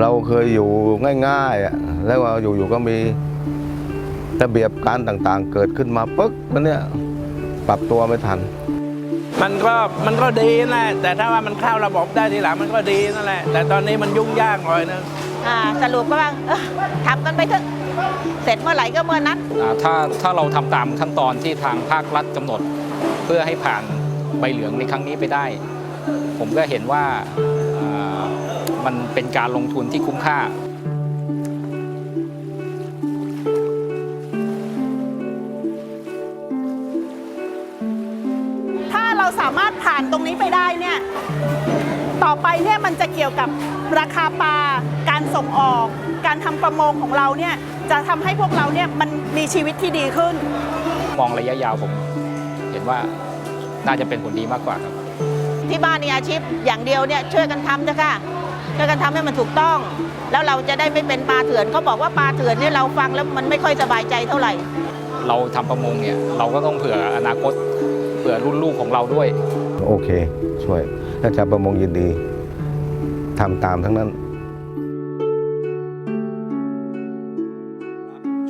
เราเคยอยู่ง่ายๆอะแล้วว่าอยู่ๆก็มีระเบียบการต่างๆ เกิดขึ้นมาปึ๊กแล้วเนี่ยปรับตัวไม่ทัน มันก็มันก็ดีนะแต่ถ้าว่ามันเข้าระบบได้ทีหลังมันก็ดีนั่นแหละแต่ตอนนี้มันยุ่งยากหน่อยนึงอ่าสรุปก็ว่าเอ้อทำกันไปเถอะเสร็จเมื่อไหร่ก็เมื่อนั้นอ่าถ้าถ้าเราทำตามขั้นตอนที่ทางภาครัฐกำหนด เพื่อให้ผ่านใบเหลืองในครั้งนี้ไปได้ ผมก็เห็นว่าอ่า มันเป็นการลงทุนที่คุ้มค่า ถ้าเราสามารถผ่านตรงนี้ไปได้เนี่ย ต่อไปเนี่ยมันจะเกี่ยวกับราคาปลา การส่งออก การทำประมงของเราเนี่ยจะทำให้พวกเราเนี่ยมันมีชีวิตที่ดีขึ้น มองระยะยาวผม เห็นว่าน่าจะเป็นผลดีมากกว่าครับ ที่บ้านมีอาชีพอย่างเดียวเนี่ยช่วยกันทำเถอะค่ะ ช่วยกันทำให้มันถูกต้อง แล้วเราจะได้ไม่เป็นปลาเถื่อนเขาบอกว่าปลาเถื่อนเนี่ยเราฟังแล้วมันไม่ค่อยสบายใจเท่าไหร่ เราทำประมงเนี่ยเราก็ต้องเผื่ออนาคตเผื่อรุ่นลูกของเราด้วย โอเค ช่วยถ้าชาวประมงยินดีทำตามทั้งนั้น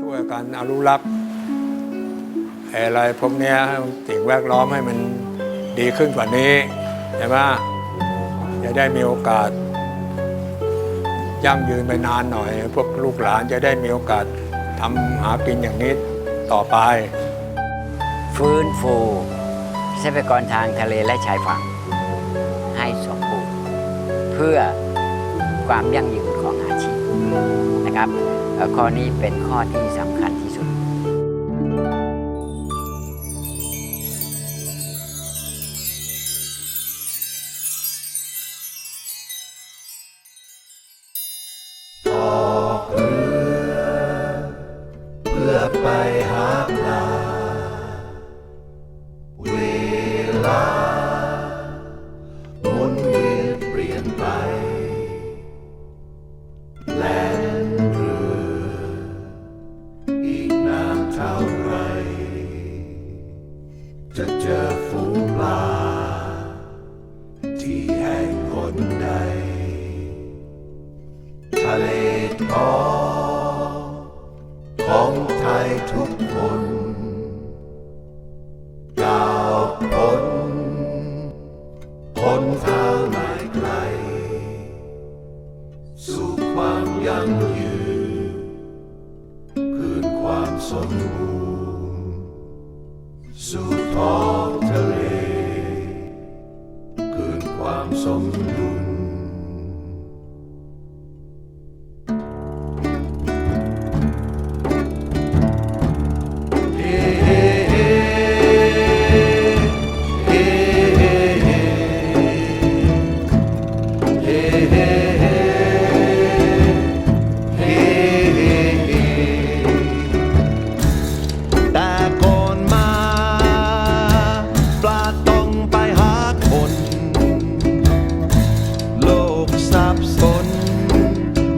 ช่วยกันอนุรักษ์อะไรพวกเนี้ยสิ่งแวดล้อมให้มันดีขึ้นกว่านี้ใช่ไหมจะได้มีโอกาส ยั่งยืนไปนานหน่อย พวกลูกหลานจะได้มีโอกาสทำหากินอย่างนี้ต่อไป ฟื้นฟูทรัพยากรทางทะเลและชายฝั่ง ให้สมบูรณ์เพื่อความยั่งยืนของอาชีพนะครับข้อนี้เป็นข้อที่สำคัญที่สุด คนทางไม่ไกล สู่ความยั่งยืนคืนความสมบูรณ์ สู่ท้องทะเลคืนความสมบูรณ์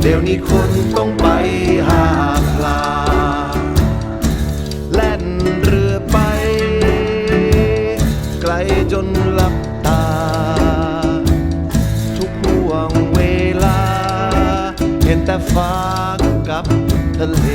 เดี๋ยวนี้คนต้องไปหาปลา แล่นเรือไป ไกลจนหลับตา ทุกห่วงเวลา เห็นแต่ฟ้ากับทะเล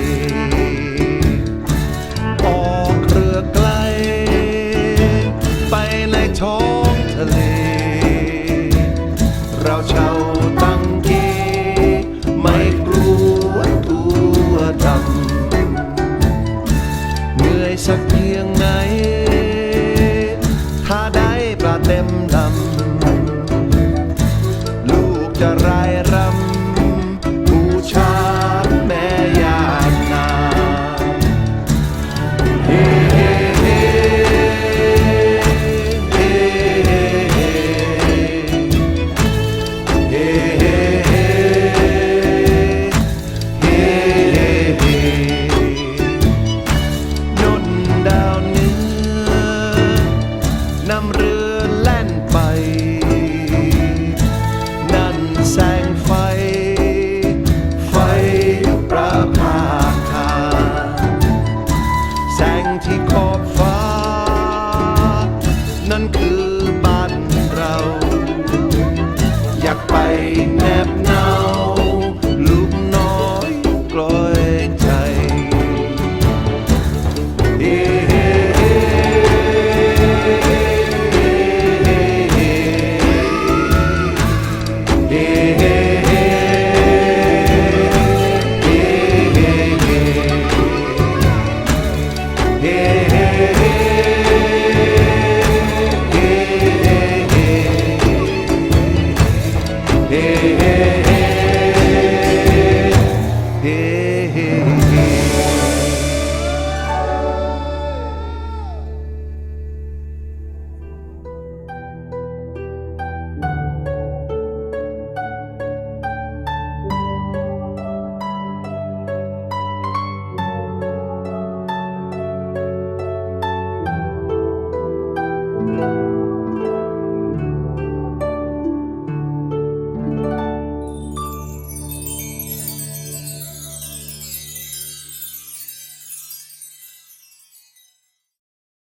nép nhau lúc nói có anh. Yeah, yeah, yeah.